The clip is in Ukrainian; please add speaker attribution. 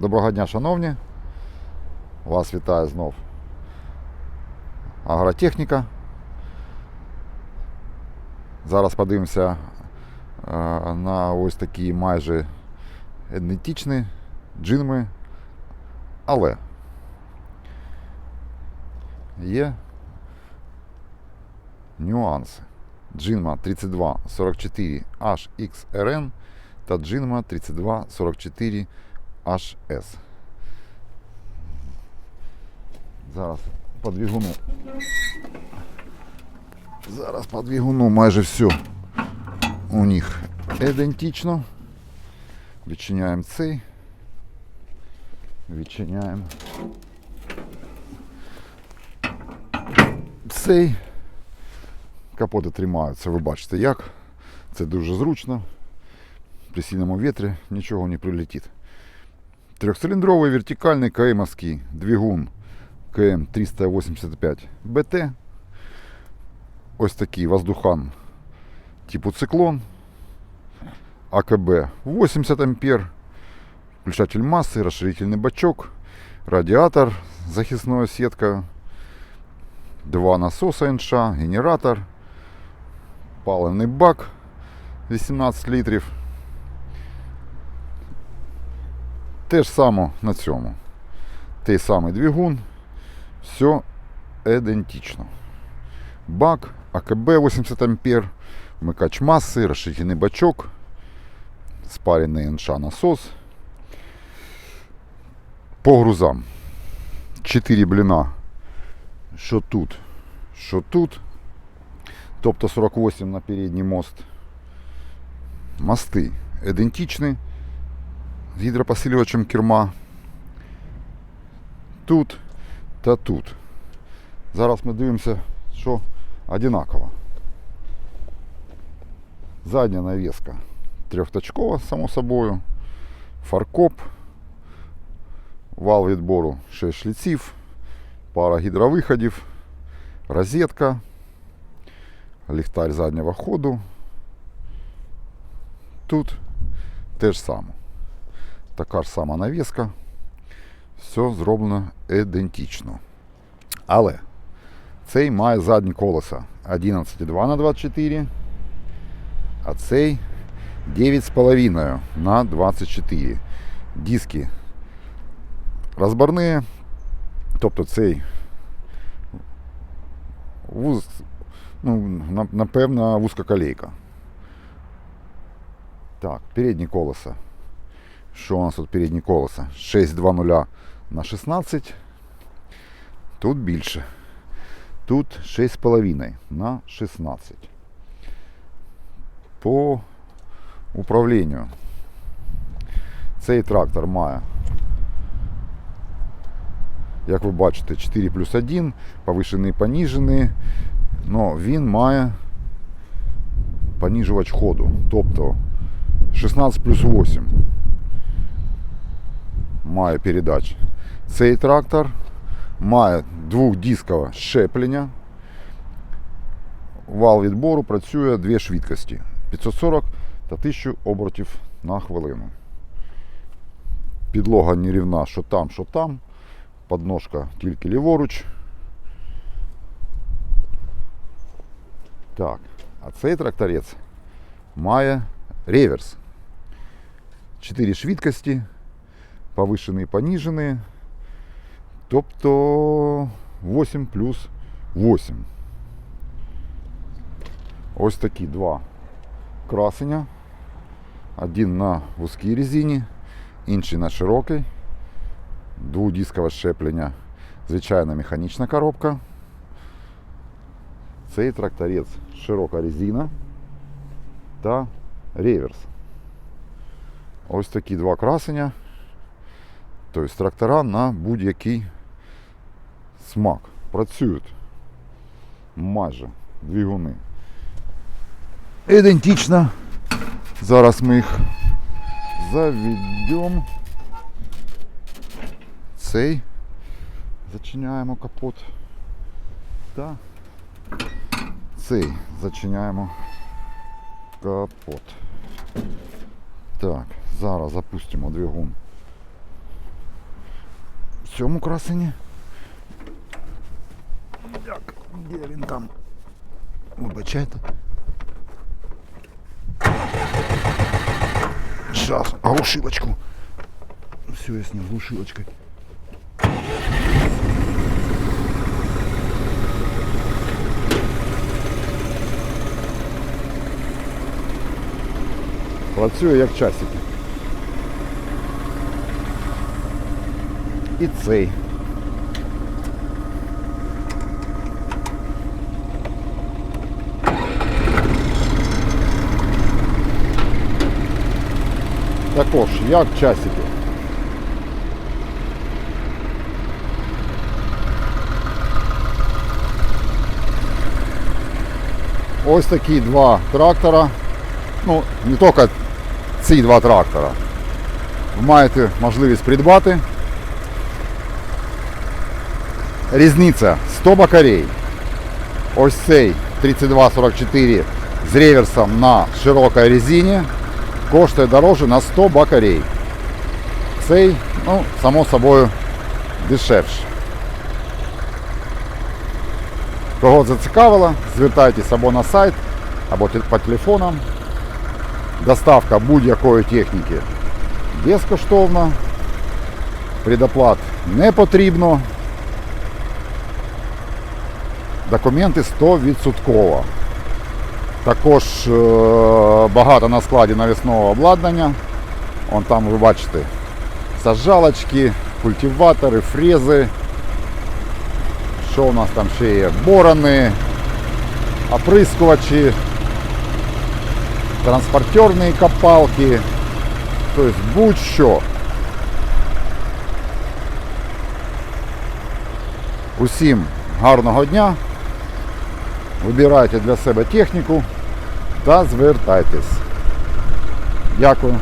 Speaker 1: Доброго дня, шановні. Вас вітає знов агротехніка. Зараз подивимося е, на ось такі майже ідентичні джинми, але є нюанси. Джинма 3244 HXRN та Джинма 3244 HS. Зараз по двигуну. Зараз по двигуну майже все у них ідентично. Відчиняємо цей. Відчиняємо цей. Капоти тримаються, ви бачите як. Це дуже зручно. При сильному вітрі нічого не прилетить. Трьохциліндровий вертикальний КМовський двигун КМ 385 БТ. Ось такий воздухан типу циклон. АКБ 80 ампер. Включатель массы, расширительный бачок, радиатор, захисная сетка, два насоса НШ, генератор, паливний бак 18 літрів. Те ж саме на цьому. Той самий двигун. Все ідентично. Бак, АКБ 80 ампер, вмикач маси, розширительний бачок, спарений НШ насос. По грузам. 4 бліна. Що тут, що тут. Тобто 48 на передній мост. Мости ідентичні з гідропосилювачем керма. Тут та тут. Зараз ми дивимося, що одинаково. Задня навіска трьохточкова, само собою. Фаркоп. Вал відбору 6 шліців, пара гідровиходів, розетка, ліхтар заднього ходу. Тут те ж саме. Така ж сама навіска. Все зроблено ідентично. Але цей має задні колеса 11,2 на 24, а цей 9,5 на 24. Диски розборні, тобто цей вуз, ну, на- напевно, вузькоколейка. Так, передні колеса. Що у нас тут передні колеса? 6,2,0 на 16. Тут більше. Тут 6,5 на 16. По управлінню. Цей трактор має як ви бачите, 4 плюс 1, повишений, поніжений. Но він має поніжувач ходу. Тобто 16 плюс 8 Має передач. Цей трактор має двохдискове щеплення. Вал відбору працює дві швидкості 540 та 1000 обертів на хвилину. Підлога нерівна, що там, що там подножка тільки ліворуч. Так, а цей тракторець має реверс. 4 швидкості, повишений, поніжений. Тобто 8 плюс 8. Ось такі два красення. Один на вузькій резині, інший на широкій двудискове щеплення, звичайна механічна коробка. Цей тракторець широка резина та реверс. Ось такі два красення. Тобто трактора на будь-який смак. Працюють майже двигуни. Ідентично. Зараз ми їх заведемо цей. Зачиняємо капот. Та цей зачиняємо капот. Так, зараз запустимо двигун цьому красені. Як? Де він там? Вибачайте. Сейчас, глушилочку. Все, я снял глушилочкой. Працює як часики. І цей. Також як часики. Ось такі два трактора. Ну, не тільки ці два трактора. Ви маєте можливість придбати. Різниця 100 бакарей. Ось цей 3244 з реверсом на широкій резині коштує дороже на 100 бакарей. Цей, ну, само собою, дешевше. Кого зацікавило, звертайтесь або на сайт, або по телефонам. Доставка будь-якої техніки безкоштовна. Предоплат не потрібно. Документи 100%. Також е, багато на складі навісного обладнання. Вон там ви бачите саджалочки, культиватори, фрези. Що у нас там ще є? Борони, оприскувачі, транспортерні копалки. Тобто будь-що. Усім гарного дня. Вибирайте для себе техніку та звертайтесь. Дякую.